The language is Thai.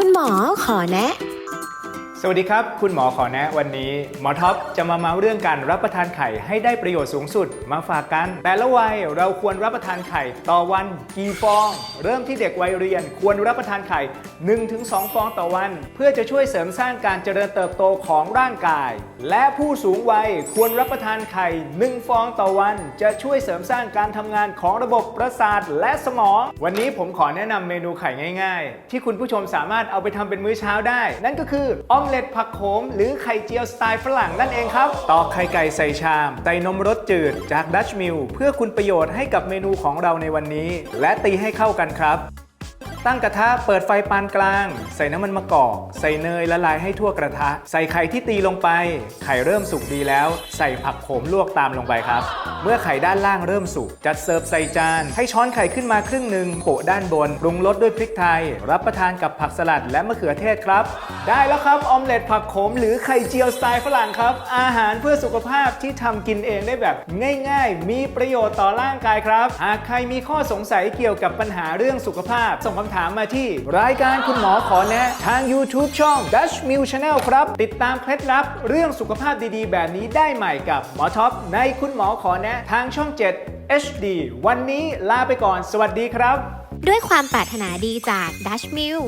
คุณหมอขอแนะ สวัสดีครับ คุณหมอขอแนะวันนี้ หมอท็อปจะมาเมาเรื่องการรับประทานไข่ให้ได้ประโยชน์สูงสุดมาฝากกัน แต่ละวัยเราควรรับประทานไข่ต่อวันกี่ฟอง เริ่มที่เด็กวัยเรียน ควรรับประทานไข่ 1-2 ฟองต่อวัน เพื่อจะช่วยเสริมสร้างการเจริญเติบโตของร่างกาย และผู้สูงวัยควรรับประทานไข่ 1 ฟองต่อวัน จะช่วยเสริมสร้างการทำงานของระบบประสาทและสมอง วันนี้ผมขอแนะนำเมนูไข่ง่าย ๆ ที่คุณผู้ชมสามารถเอาไปทำเป็นมื้อเช้าได้ นั่นก็คืออ้อมเล็ตผักโขม หรือไข่เจียวสไตล์ฝรั่งนั่นเองครับ ตอกไข่ไก่ใส่ชามใส่นมรสจืดจากดัชมิลเพื่อคุณประโยชน์ให้กับเมนูของเราในวันนี้ และตีให้เข้ากันครับ ตั้งกระทะเปิดไฟปานกลาง ใส่น้ำมันมะกอก ใส่เนยละลายให้ทั่วกระทะ ใส่ไข่ที่ตีลงไป ไข่เริ่มสุกดีแล้ว ใส่ผักโขมลวกตามลงไปครับ เมื่อไข่ด้านล่างเริ่มสุก จัดเสิร์ฟใส่จาน ให้ช้อนไข่ขึ้นมาครึ่งหนึ่งโปะด้านบนปรุงรสด้วยพริกไทย รับประทานกับผักสลัดและมะเขือเทศครับ ได้แล้วครับออมเล็ตผักโขมหรือไข่เจียวสไตล์ฝรั่งครับ อาหารเพื่อสุขภาพที่ทำกินเองได้แบบง่าย ๆ มีประโยชน์ต่อร่างกายครับ หากใครมีข้อสงสัยเกี่ยวกับปัญหาเรื่องสุขภาพส่งคำถามมาที่ รายการคุณหมอขอแนะ ทาง YouTube ช่อง Dutch m i l Channel ครับ ติดตามเคล็ดลับเรื่องสุขภาพดีๆ แบบนี้ได้ใหม่กับหมอท็อปในคุณหมอขอแนะ ทางช่อง 7 HD วันนี้ลาไปก่อน สวัสดีครับ ด้วยความปรารถนาดีจาก Dutch m i l